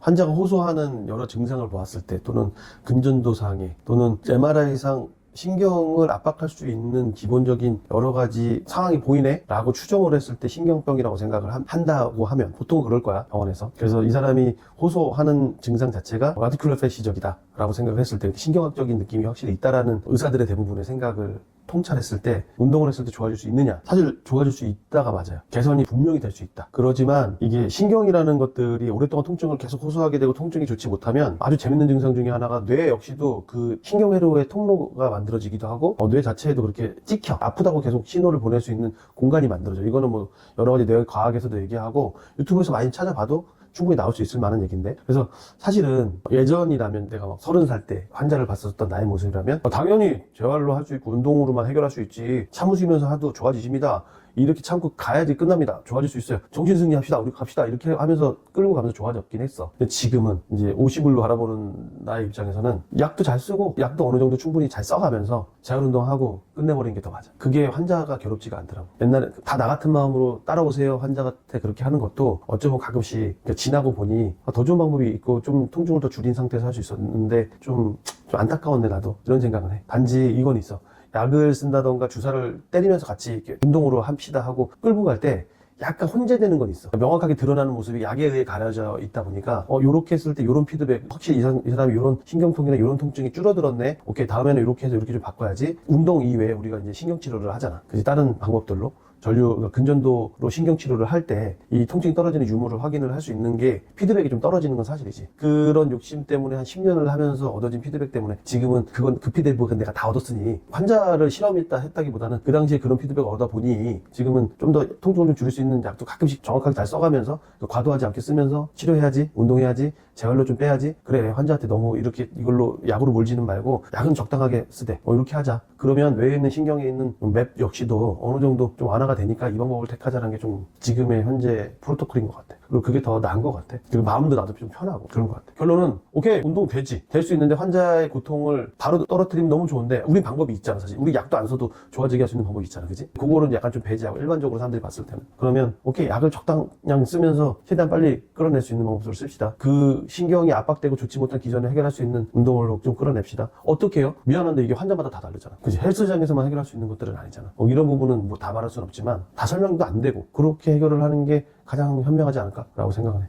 환자가 호소하는 여러 증상을 보았을 때 또는 근전도 상해 또는 MRI상 신경을 압박할 수 있는 기본적인 여러 가지 상황이 보이네? 라고 추정을 했을 때 신경병이라고 생각을 한- 한다고 하면 보통 그럴 거야 병원에서 그래서 이 사람이 호소하는 증상 자체가 아티큘러 페시적이다 라고 생각을 했을 때 신경학적인 느낌이 확실히 있다라는 의사들의 대부분의 생각을 통찰했을 때 운동을 했을 때 좋아질 수 있느냐? 사실 좋아질 수 있다가 맞아요. 개선이 분명히 될 수 있다. 그러지만 이게 신경이라는 것들이 오랫동안 통증을 계속 호소하게 되고 통증이 좋지 못하면 아주 재밌는 증상 중에 하나가 뇌 역시도 그 신경 회로의 통로가 만들어지기도 하고 어, 뇌 자체에도 그렇게 찍혀 아프다고 계속 신호를 보낼 수 있는 공간이 만들어져. 이거는 뭐 여러 가지 뇌 과학에서도 얘기하고 유튜브에서 많이 찾아봐도 충분히 나올 수 있을 만한 얘기인데. 그래서 사실은 예전이라면 내가 막 서른 살 때 환자를 봤었던 나의 모습이라면 어, 당연히 재활로 할 수 있고 운동으로만 해결할 수 있지. 참으시면서 하도 좋아지십니다 이렇게 참고 가야지 끝납니다. 좋아질 수 있어요. 정신승리 합시다. 우리 갑시다. 이렇게 하면서 끌고 가면서 좋아졌긴 했어. 근데 지금은 이제 50을로 바라보는 나의 입장에서는 약도 잘 쓰고 약도 어느 정도 충분히 잘 써가면서 재활운동하고 끝내버리는 게 더 맞아. 그게 환자가 괴롭지가 않더라고. 옛날에 다 나 같은 마음으로 따라오세요. 환자한테 그렇게 하는 것도 어쩌면 가끔씩 지나고 보니 더 좋은 방법이 있고 좀 통증을 더 줄인 상태에서 할 수 있었는데 좀, 좀 안타까웠네 나도. 이런 생각을 해. 단지 이건 있어 약을 쓴다던가 주사를 때리면서 같이 이렇게 운동으로 합시다 하고 끌고 갈 때 약간 혼재되는 건 있어. 명확하게 드러나는 모습이 약에 의해 가려져 있다 보니까, 어, 요렇게 했을 때 요런 피드백, 확실히 이, 사람, 이 사람이 요런 신경통이나 요런 통증이 줄어들었네? 오케이, 다음에는 요렇게 해서 요렇게 좀 바꿔야지. 운동 이외에 우리가 이제 신경치료를 하잖아. 그지 다른 방법들로. 전류, 근전도로 신경치료를 할 때 이 통증이 떨어지는 유무를 확인을 할 수 있는 게 피드백이 좀 떨어지는 건 사실이지. 그런 욕심 때문에 한 10년을 하면서 얻어진 피드백 때문에 지금은 그건 그 피드백은 내가 다 얻었으니 환자를 실험했다 했다기보다는 그 당시에 그런 피드백을 얻어 보니 지금은 좀 더 통증을 좀 줄일 수 있는 약도 가끔씩 정확하게 잘 써가면서 과도하지 않게 쓰면서 치료해야지, 운동해야지, 재활로 좀 빼야지. 그래, 환자한테 너무 이렇게 이걸로 약으로 몰지는 말고 약은 적당하게 쓰되 어, 이렇게 하자. 그러면 뇌에 있는 신경에 있는 맵 역시도 어느 정도 좀 완화 가 되니까 이 방법을 택하자는 게 좀 지금의 현재 프로토콜인 것 같아. 그리고 그게 더 나은 것 같아. 그리고 마음도 나도 좀 편하고 그런 것 같아. 결론은 오케이 운동 되지. 될 수 있는데 환자의 고통을 바로 떨어뜨리면 너무 좋은데 우리 방법이 있잖아 사실. 우리 약도 안 써도 좋아지게 할 수 있는 방법이 있잖아, 그지? 그거는 약간 좀 배제하고 일반적으로 사람들이 봤을 때는 그러면 오케이 약을 적당량 쓰면서 최대한 빨리 끌어낼 수 있는 방법을 씁시다. 그 신경이 압박되고 좋지 못한 기전을 해결할 수 있는 운동을 좀 끌어냅시다. 어떻게 해요? 미안한데 이게 환자마다 다 다르잖아. 그지? 헬스장에서만 해결할 수 있는 것들은 아니잖아. 뭐 이런 부분은 뭐 다 말할 수는 없지 만 다 설명도 안 되고 그렇게 해결을 하는 게 가장 현명하지 않을까라고 생각을 해.